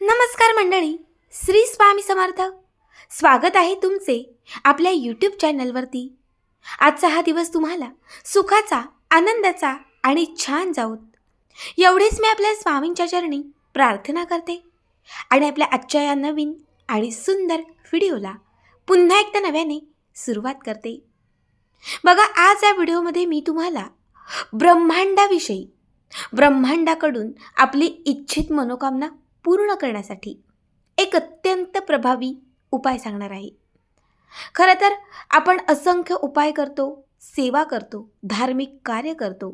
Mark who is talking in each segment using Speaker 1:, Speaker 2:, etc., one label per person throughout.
Speaker 1: नमस्कार मंडळी श्री स्वामी समर्थ. स्वागत आहे तुमचे आपल्या यूट्यूब चॅनलवरती आजचा हा दिवस तुम्हाला सुखाचा आनंदाचा आणि छान जाऊत. एवढेच मी आपल्या स्वामींच्या चरणी प्रार्थना करते आणि आपल्या आजच्या या नवीन आणि सुंदर व्हिडिओला पुन्हा एकदा नव्याने सुरुवात करते. बघा आज या व्हिडिओमध्ये मी तुम्हाला ब्रह्मांडाविषयी ब्रह्मांडाकडून आपली इच्छित मनोकामना पूर्ण करण्यासाठी एक अत्यंत प्रभावी उपाय सांगणार आहे. खरं तर आपण असंख्य उपाय करतो सेवा करतो धार्मिक कार्य करतो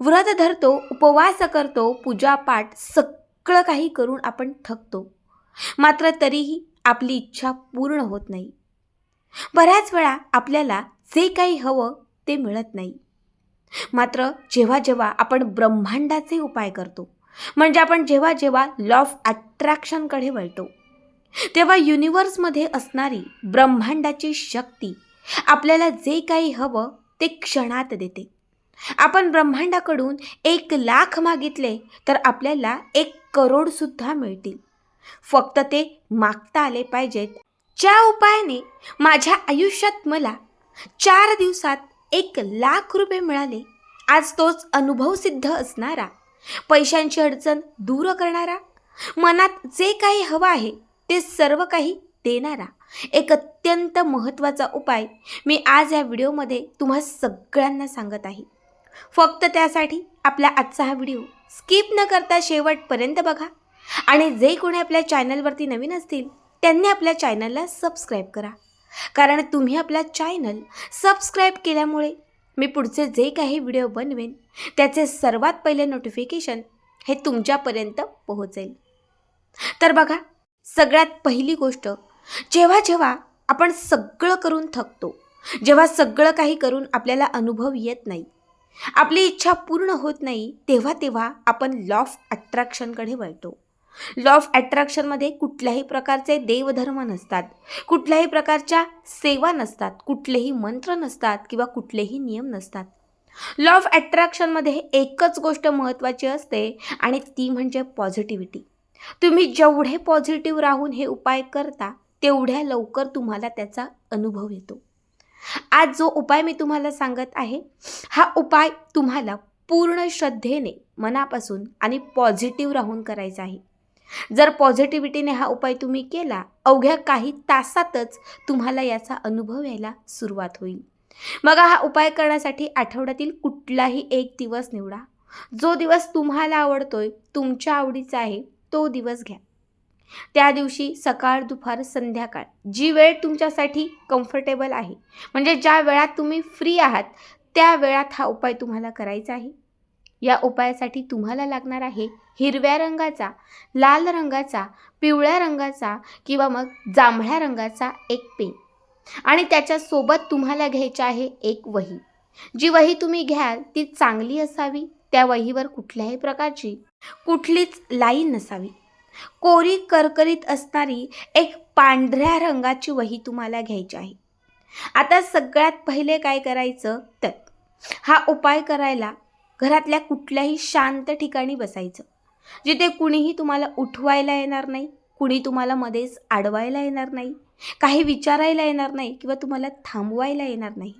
Speaker 1: व्रत धरतो उपवास करतो पूजापाठ सगळं काही करून आपण थकतो. मात्र तरीही आपली इच्छा पूर्ण होत नाही. बऱ्याच वेळा आपल्याला जे काही हवं ते मिळत नाही. मात्र जेव्हा जेव्हा आपण ब्रह्मांडाचे उपाय करतो म्हणजे आपण जेव्हा जेव्हा लॉ ऑफ अट्रॅक्शनकडे वळतो तेव्हा युनिवर्समध्ये असणारी ब्रह्मांडाची शक्ती आपल्याला जे काही हवं ते क्षणात देते. आपण ब्रह्मांडाकडून एक लाख मागितले तर आपल्याला एक करोडसुद्धा मिळतील. फक्त ते मागता आले पाहिजेत. ज्या उपायाने माझ्या आयुष्यात मला चार दिवसात एक लाख रुपये मिळाले आज तोच अनुभव सिद्ध असणारा पैशांची अडचण दूर करणारा मनात जे काही हवं आहे ते सर्व काही देणारा एक अत्यंत महत्त्वाचा उपाय मी आज या व्हिडिओमध्ये तुम्हा सगळ्यांना सांगत आहे. फक्त त्यासाठी आपला आजचा हा व्हिडिओ स्किप न करता शेवटपर्यंत बघा आणि जे कोणी आपल्या चॅनलवरती नवीन असतील त्यांनी आपल्या चॅनलला सबस्क्राईब करा. कारण तुम्ही आपला चॅनल सबस्क्राईब केल्यामुळे मी पुढचे जे काही व्हिडिओ बनवेन त्याचे सर्वात पहिले नोटिफिकेशन हे तुमच्यापर्यंत पोहोचेल. तर बघा सगळ्यात पहिली गोष्ट जेव्हा जेव्हा आपण सगळं करून थकतो जेव्हा सगळं काही करून आपल्याला अनुभव येत नाही आपली इच्छा पूर्ण होत नाही तेव्हा तेव्हा आपण लॉ ऑफ अट्रॅक्शनकडे वळतो. लॉ ऑफ अट्रॅक्शनमध्ये कुठल्याही प्रकारचे देवधर्म नसतात. कुठल्याही प्रकारच्या सेवा नसतात. कुठलेही मंत्र नसतात किंवा कुठलेही नियम नसतात. लॉ ऑफ अट्रॅक्शनमध्ये एकच गोष्ट महत्त्वाची असते आणि ती म्हणजे पॉझिटिव्हिटी तुम्ही जेवढे पॉझिटिव्ह राहून हे उपाय करता तेवढ्या लवकर तुम्हाला त्याचा अनुभव येतो. आज जो उपाय मी तुम्हाला सांगत आहे हा उपाय तुम्हाला पूर्ण श्रद्धेने मनापासून आणि पॉझिटिव्ह राहून करायचा आहे. जर पॉझिटिव्हिटीने हा उपाय तुम्ही केला अवघ्या काही तासातच तुम्हाला याचा अनुभव यायला सुरुवात होईल. मग हा उपाय करण्यासाठी आठवड्यातील कुठलाही एक दिवस निवडा. जो दिवस तुम्हाला आवडतोय तुमच्या आवडीचा आहे तो दिवस घ्या. त्या दिवशी सकाळ दुपार संध्याकाळ जी वेळ तुमच्यासाठी कम्फर्टेबल आहे. म्हणजे ज्या वेळात तुम्ही फ्री आहात त्या वेळात हा उपाय तुम्हाला करायचा आहे. या उपायासाठी तुम्हाला लागणार आहे हिरव्या रंगाचा लाल रंगाचा पिवळ्या रंगाचा किंवा मग जांभळ्या रंगाचा एक पेन. आणि त्याच्यासोबत तुम्हाला घ्यायची आहे एक वही. जी वही तुम्ही घ्याल ती चांगली असावी त्या वहीवर कुठल्याही प्रकारची कुठलीच लाईन नसावी. कोरी करकरीत असणारी एक पांढऱ्या रंगाची वही तुम्हाला घ्यायची आहे. आता सगळ्यात पहिले काय करायचं? तर हा उपाय करायला घरातल्या कुठल्याही शांत ठिकाणी बसायचं. जिथे कुणीही तुम्हाला उठवायला येणार नाही कुणी तुम्हाला मध्येच अडवायला येणार नाही काही विचारायला येणार नाही किंवा तुम्हाला थांबवायला येणार नाही.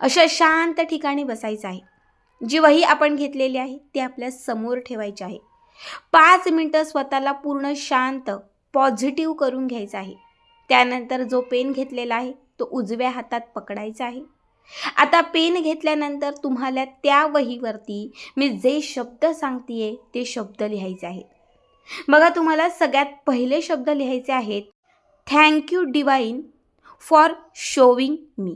Speaker 1: अशा शांत ठिकाणी बसायचं आहे. जी वही आपण घेतलेली आहे ती आपल्यासमोर ठेवायची आहे. पाच मिनटं स्वतःला पूर्ण शांत पॉझिटिव्ह करून घ्यायचं आहे. त्यानंतर जो पेन घेतलेला आहे तो उजव्या हातात पकडायचा आहे. आता पेन घेतल्यानंतर तुम्हाला त्या वहीवरती मी जे शब्द सांगतेय ते शब्द लिहायचे आहेत. बघा तुम्हाला सगळ्यात पहिले शब्द लिहायचे आहेत thank you divine for showing me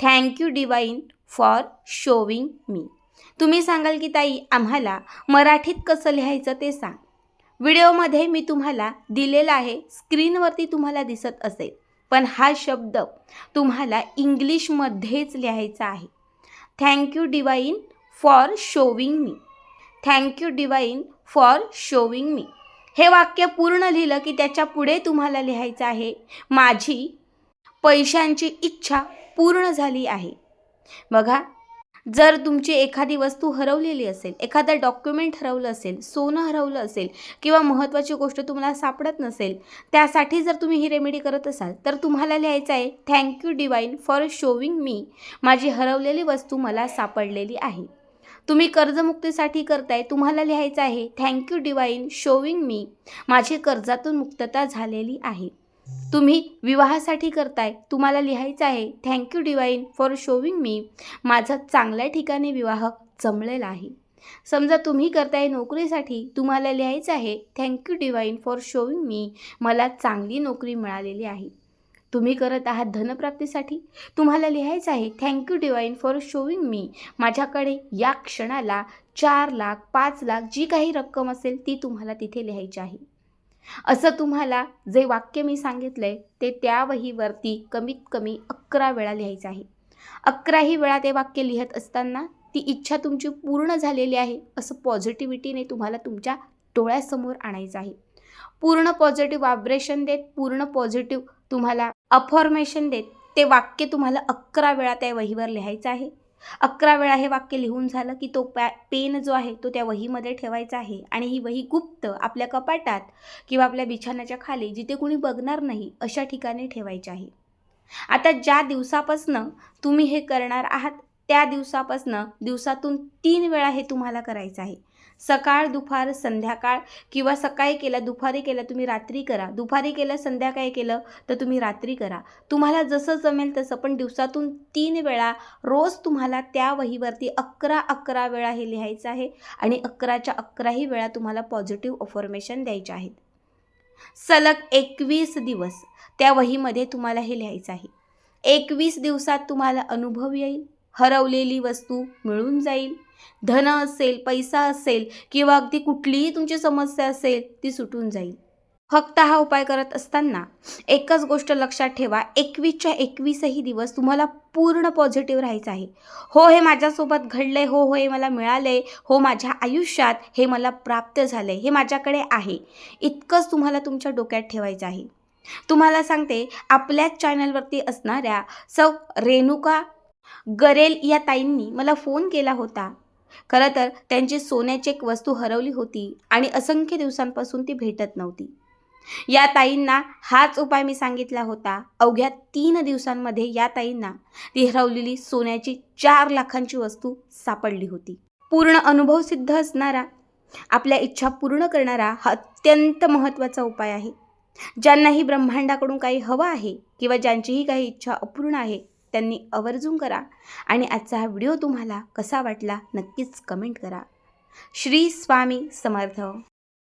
Speaker 1: thank you divine for showing me तुम्ही सांगाल की ताई आम्हाला मराठीत कसं लिहायचं ते सांग. व्हिडिओमध्ये मी तुम्हाला दिलेलं आहे स्क्रीनवरती तुम्हाला दिसत असेल. पण हा शब्द तुम्हाला इंग्लिशमध्येच लिहायचा आहे. Thank you divine for showing me thank you divine for showing me हे वाक्य पूर्ण लिहिलं की त्याच्या पुढे तुम्हाला लिहायचं आहे. माझी पैशांची इच्छा पूर्ण झाली आहे. बघा जर तुमची एखादी वस्तू हरवलेली असेल एखादं डॉक्युमेंट हरवलं असेल सोनं हरवलं असेल किंवा महत्त्वाची गोष्ट तुम्हाला सापडत नसेल त्यासाठी जर तुम्ही ही रेमेडी करत असाल तर तुम्हाला लिहायचं आहे thank you divine for showing me माझी हरवलेली वस्तू मला सापडलेली आहे. तुम्ही कर्जमुक्तीसाठी करताय तुम्हाला लिहायचं आहे थँक्यू डिवाईन शोविंग मी माझी कर्जातून मुक्तता झालेली आहे. तुम्ही विवाहासाठी करताय तुम्हाला लिहायचं आहे. Thank you divine for showing me माझा चांगल्या ठिकाणी विवाह जमलेला आहे. समजा तुम्ही करताय नोकरीसाठी तुम्हाला लिहायचं आहे. Thank you divine for showing me मला चांगली नोकरी मिळालेली आहे. तुम्ही करत आहात धनप्राप्तीसाठी? तुम्हाला लिहायचं आहे. Thank you divine for showing me माझ्याकडे या क्षणाला चार लाख पाच लाख जी काही रक्कम असेल ती तुम्हाला तिथे लिहायची आहे. असं तुम्हाला जे वाक्य मी सांगितलं आहे ते त्या वहीवरती कमीत कमी अकरा वेळा लिहायचं आहे. अकराही वेळा ते वाक्य लिहत असताना ती इच्छा तुमची पूर्ण झालेली आहे असं पॉझिटिव्हिटीने तुम्हाला तुमच्या डोळ्यासमोर आणायचं आहे. पूर्ण पॉझिटिव्ह वायब्रेशन देत पूर्ण पॉझिटिव्ह तुम्हाला अफॉर्मेशन देत ते वाक्य तुम्हाला अकरा वेळा त्या वहीवर लिहायचं आहे. अकरा वेळा हे वाक्य लिहून झालं की तो पॅ पेन जो आहे तो त्या वहीमध्ये ठेवायचा आहे. आणि ही वही गुप्त आपल्या कपाटात किंवा आपल्या बिछाण्याच्या खाली जिथे कुणी बघणार नाही अशा ठिकाणी ठेवायची आहे. आता ज्या दिवसापासनं तुम्ही हे करणार आहात त्या दिवसापासनं दिवसातून तीन वेळा हे तुम्हाला करायचं आहे. सकाळ दुपार संध्याकाळ किंवा सकाळी केला दुपारी केलं तुम्ही रात्री करा. दुपारी केलं संध्याकाळी केलं तर तुम्ही रात्री करा. तुम्हाला जसं जमेल तसं. पण दिवसातून तीन वेळा रोज तुम्हाला त्या वहीवरती अकरा अकरा वेळा हे लिहायचं आहे आणि अकराच्या अकराही वेळा तुम्हाला पॉझिटिव्ह अफॉर्मेशन द्यायचे आहेत. सलग एकवीस दिवस त्या वहीमध्ये तुम्हाला हे लिहायचं आहे. एकवीस दिवसात तुम्हाला अनुभव येईल हरवलेली वस्तू मिळून जाईल. धन असेल पैसा असेल किंवा अगदी कुठलीही तुमची समस्या असेल ती सुटून जाईल. फक्त हा उपाय करत असताना एकच गोष्ट लक्षात ठेवा एकवीसच्या एकवीसही दिवस तुम्हाला पूर्ण पॉझिटिव्ह राहायचं आहे. हो हे माझ्यासोबत घडले हो हो हे मला मिळाले हो माझ्या आयुष्यात हे मला प्राप्त झाले हे माझ्याकडे आहे. इतकंच तुम्हाला तुमच्या डोक्यात ठेवायचं आहे. तुम्हाला सांगते आपल्याच चॅनलवरती असणाऱ्या सौ रेणुका गरेल या ताईंनी मला फोन केला होता. खरं तर त्यांची सोन्याची एक वस्तू हरवली होती आणि असंख्य दिवसांपासून ती भेटत नव्हती. या ताईंना हाच उपाय मी सांगितला होता. अवघ्या तीन दिवसांमध्ये या ताईंना ती हरवलेली सोन्याची चार लाखांची वस्तू सापडली होती. पूर्ण अनुभव सिद्ध असणारा आपल्या इच्छा पूर्ण करणारा हा अत्यंत महत्त्वाचा उपाय आहे. ज्यांनाही ब्रह्मांडाकडून काही हवं आहे किंवा ज्यांचीही काही इच्छा अपूर्ण आहे त्यांनी आवर्जून करा आणि आजचा हा व्हिडिओ तुम्हाला कसा वाटला नक्कीच कमेंट करा. श्री स्वामी समर्थ.